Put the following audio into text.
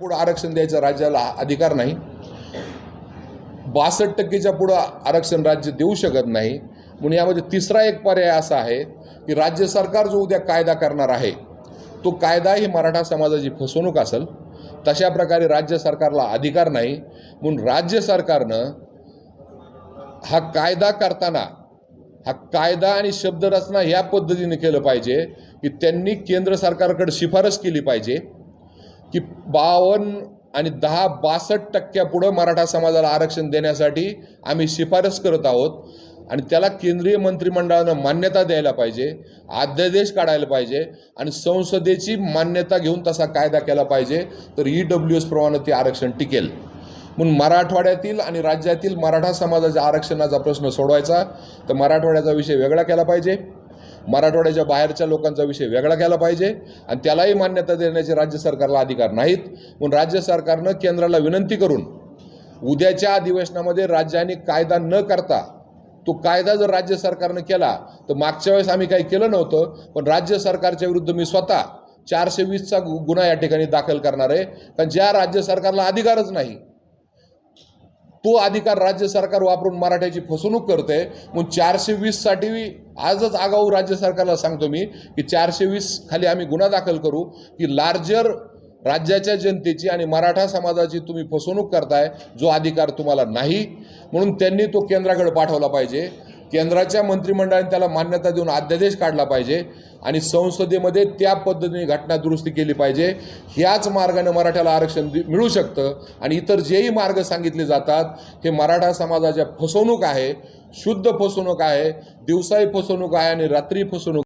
पुढं आरक्षण द्यायचा राज्याला अधिकार नाही. बासष्ट टक्केच्या पुढं आरक्षण राज्य देऊ शकत नाही. म्हणून यामध्ये तिसरा एक पर्याय असा आहे की राज्य सरकार जो उद्या कायदा करणार आहे तो कायदा ही मराठा समाजाची फसवणूक असेल. तशा प्रकारे राज्य सरकारला अधिकार नाही. म्हणून राज्य सरकारनं हा कायदा करताना हा कायदा आणि शब्दरचना या पद्धतीने केलं पाहिजे की त्यांनी केंद्र सरकारकडे शिफारस केली पाहिजे. की बावन्न आणि दहा बासष्ट टक्क्यापुढं मराठा समाजाला आरक्षण देण्यासाठी आम्ही शिफारस करत आहोत. आणि त्याला केंद्रीय मंत्रिमंडळानं मान्यता द्यायला पाहिजे अध्यादेश काढायला पाहिजे आणि संसदेची मान्यता घेऊन तसा कायदा केला पाहिजे तर ई डब्ल्यू एस प्रमाणे ते आरक्षण टिकेल. म्हणून मराठवाड्यातील आणि राज्यातील मराठा समाजाच्या आरक्षणाचा प्रश्न सोडवायचा तर मराठवाड्याचा विषय वेगळा केला पाहिजे. मराठवाड्याच्या बाहेरच्या लोकांचा विषय वेगळा केला पाहिजे आणि त्यालाही मान्यता देण्याचे राज्य सरकारला अधिकार नाहीत. म्हणून राज्य सरकारनं केंद्राला विनंती करून उद्याच्या अधिवेशनामध्ये राज्याने कायदा न करता तो कायदा जर राज्य सरकारनं केला तर मागच्या वेळेस आम्ही काही केलं नव्हतं पण राज्य सरकारच्या विरुद्ध मी स्वतः चारशे वीसचा गु- गुन्हा या ठिकाणी दाखल करणार आहे. कारण ज्या राज्य सरकारला अधिकारच नाही तो अधिकार राज्य सरकार वापरून मराठ्याची फसवणूक करते म्हणून चारशे वीससाठी आजच आगाऊ राज्य सरकारला सांगतो मी की चारशे वीस खाली आम्ही गुन्हा दाखल करू की लार्जर राज्याच्या जनतेची आणि मराठा समाजाची तुम्ही फसवणूक करताय जो अधिकार तुम्हाला नाही म्हणून त्यांनी तो केंद्राकडे पाठवला पाहिजे. केंद्राच्या मंत्रिमंडळाने त्याला मान्यता देऊन अध्यादेश काढला पाहिजे आणि संसदेमध्ये त्या पद्धतीने घटना दुरुस्ती केली पाहिजे. ह्याच मार्गाने मराठ्याला आरक्षण मिळू शकतं आणि इतर जेही मार्ग सांगितले जातात हे मराठा समाजाच्या फसवणूक आहे शुद्ध फसवणूक आहे दिवसाही फसवणूक आहे आणि रात्री फसवणूक